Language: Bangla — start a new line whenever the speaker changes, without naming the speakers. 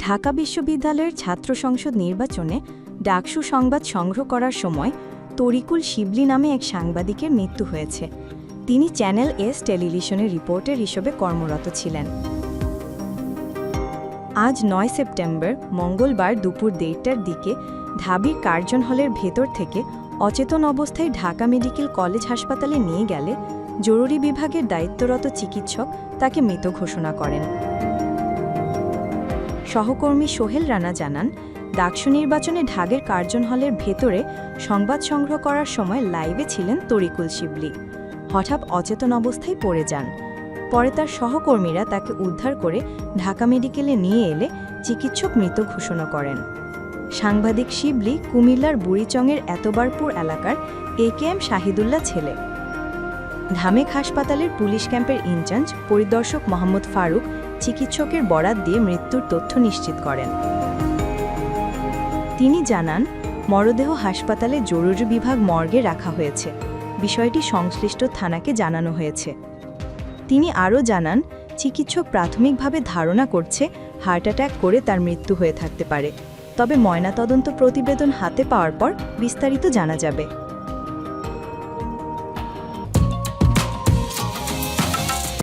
ঢাকা বিশ্ববিদ্যালয়ের ছাত্র সংসদ নির্বাচনে ডাকসু সংবাদ সংগ্রহ করার সময় তরিকুল শিবলি নামে এক সাংবাদিকের মৃত্যু হয়েছে। তিনি চ্যানেল এস টেলিভিশনের রিপোর্টার হিসেবে কর্মরত ছিলেন। আজ নয় সেপ্টেম্বর, মঙ্গলবার দুপুর দেড়টার দিকে ঢাবির কার্জন হলের ভেতর থেকে অচেতন অবস্থায় ঢাকা মেডিকেল কলেজ হাসপাতালে নিয়ে গেলে জরুরি বিভাগের দায়িত্বরত চিকিৎসক তাকে মৃত ঘোষণা করেন। সহকর্মী সোহেল রানা জানান, ডাকসু নির্বাচনে ঢাগের কার্জন হলের ভেতরে সংবাদ সংগ্রহ করার সময় লাইভে ছিলেন তরিকুল শিবলি। হঠাৎ অচেতন অবস্থায় পড়ে যান। পরে তার সহকর্মীরা তাকে উদ্ধার করে ঢাকা মেডিকেলে নিয়ে এলে চিকিৎসক মৃত ঘোষণা করেন। সাংবাদিক শিবলি, কুমিল্লার বুড়িচংয়ের এতবারপুর এলাকার এ কে এম শাহিদুল্লাহ ছেলে। ধামেক হাসপাতালের পুলিশ ক্যাম্পের ইনচার্জ, পরিদর্শক মোহাম্মদ ফারুক চিকিৎসকের বরাত দিয়ে মৃত্যুর তথ্য নিশ্চিত করেন। তিনি জানান, মরদেহ হাসপাতালে জরুরি বিভাগ মর্গে রাখা হয়েছে। বিষয়টি সংশ্লিষ্ট থানাকে জানানো হয়েছে। তিনি আরও জানান, চিকিৎসক প্রাথমিকভাবে ধারণা করছে, হার্ট অ্যাটাক করে তার মৃত্যু হয়ে থাকতে পারে। তবে ময়নাতদন্ত প্রতিবেদন হাতে পাওয়ার পর বিস্তারিত জানা যাবে।